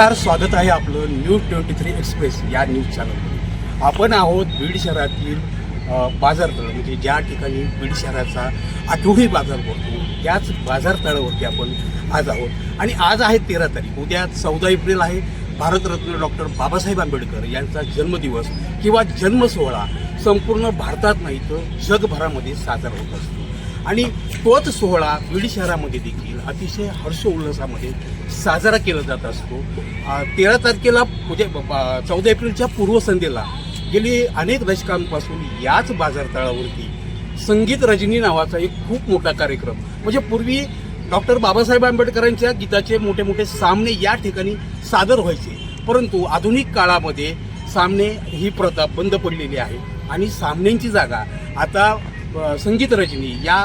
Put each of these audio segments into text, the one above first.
नमस्कार स्वागत आहे आपलं न्यूज ट्वेंटी थ्री एक्सप्रेस या न्यूज चॅनलमध्ये आपण आहोत बीड शहरातील बाजारतळ म्हणजे ज्या ठिकाणी बीड शहराचा आठवडी बाजार भरतो त्याच बाजारतळावरती आपण आज आहोत. आणि आज आहे तेरा तारीख उद्या चौदा एप्रिल आहे. भारतरत्न डॉक्टर बाबासाहेब आंबेडकर यांचा जन्मदिवस किंवा जन्मसोहळा संपूर्ण भारतात नाही तर जगभरामध्ये साजरा होत असतो. आणि तोच सोहळा बीड शहरामध्ये देखील अतिशय हर्ष उल्हासामध्ये साजरा केला जात असतो. तेरा तारखेला म्हणजे चौदा एप्रिलच्या पूर्वसंध्येला गेली अनेक दशकांपासून याच बाजारतळावरती संगीत रजनी नावाचा एक खूप मोठा कार्यक्रम म्हणजे पूर्वी डॉक्टर बाबासाहेब आंबेडकरांच्या गीताचे मोठे मोठे सामने या ठिकाणी सादर व्हायचे. परंतु आधुनिक काळामध्ये सामने ही प्रथा बंद पडलेली आहे आणि सामन्यांची जागा आता संगीत रचनी या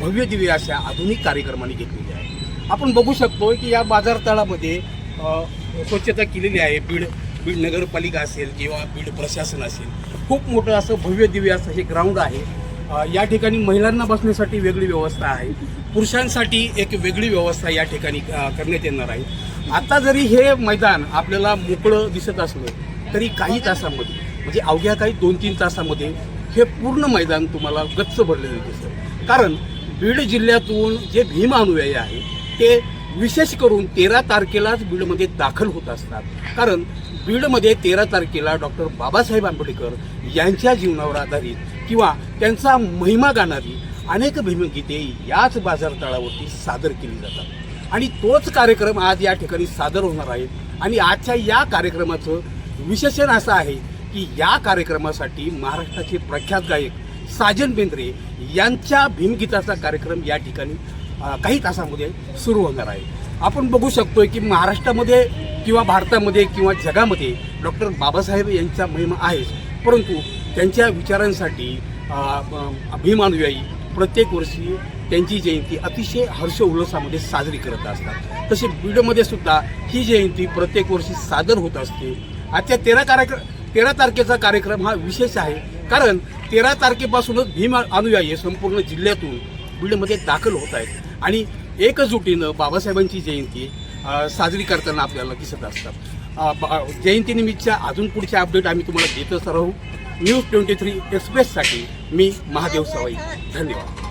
भव्य दिव्य अशा आधुनिक कार्यक्रमाने घेतलेली आहे आपण बघू शकतो की या बाजारतळामध्ये स्वच्छता केलेली आहे. बीड बीड नगरपालिका असेल किंवा बीड प्रशासन असेल. खूप मोठं असं भव्य दिव्य असं हे ग्राउंड आहे. या ठिकाणी महिलांना बसण्यासाठी वेगळी व्यवस्था आहे. पुरुषांसाठी एक वेगळी व्यवस्था या ठिकाणी करण्यात येणार आहे. आता जरी हे मैदान आपल्याला मोकळं दिसत असलं तरी काही तासामध्ये म्हणजे अवघ्या काही दोन तीन तासामध्ये हे पूर्ण मैदान तुम्हाला गच्च भरलेलं दिसतं. कारण बीड जिल्ह्यातून जे भीम अनुयायी आहे ते विशेष करून तेरा तारखेलाच बीडमध्ये दाखल होत असतात. कारण बीडमध्ये तेरा तारखेला डॉक्टर बाबासाहेब आंबेडकर यांच्या जीवनावर आधारित किंवा त्यांचा महिमा गाणारी अनेक भीमगीते याच बाजारतळावरती सादर केली जातात. आणि तोच कार्यक्रम आज या ठिकाणी सादर होणार आहे. आणि आजच्या या कार्यक्रमाचं विशेषण असं आहे की या कार्यक्रमासाठी महाराष्ट्राचे प्रख्यात गायक साजन बेंद्रे यांच्या भीमगीताचा कार्यक्रम या ठिकाणी काही तासामध्ये सुरू होणार आहे. आपण बघू शकतोय की महाराष्ट्रामध्ये किंवा भारतामध्ये किंवा जगामध्ये डॉक्टर बाबासाहेब यांचा महिमा आहेच. परंतु त्यांच्या विचारांसाठी भीमानुयायी प्रत्येक वर्षी त्यांची जयंती अतिशय हर्ष उल्हासामध्ये साजरी करत असतात. तसे बीडमध्ये सुद्धा ही जयंती प्रत्येक वर्षी सादर होत असते. आजच्या तेरा कार्यक्रम तेरा तारखेचा कार्यक्रम हा विशेष आहे. कारण तेरा तारखेपासूनच भीम अनुयायी संपूर्ण जिल्ह्यातून बीडमध्ये दाखल होत आहेत. आणि एकजुटीनं बाबासाहेबांची जयंती साजरी करताना आपल्याला दिसत असतात. जयंतीनिमित्तच्या अजून पुढचे अपडेट आम्ही तुम्हाला देतच राहू. न्यूज ट्वेंटी थ्री एक्सप्रेससाठी मी महादेव सवाई. धन्यवाद.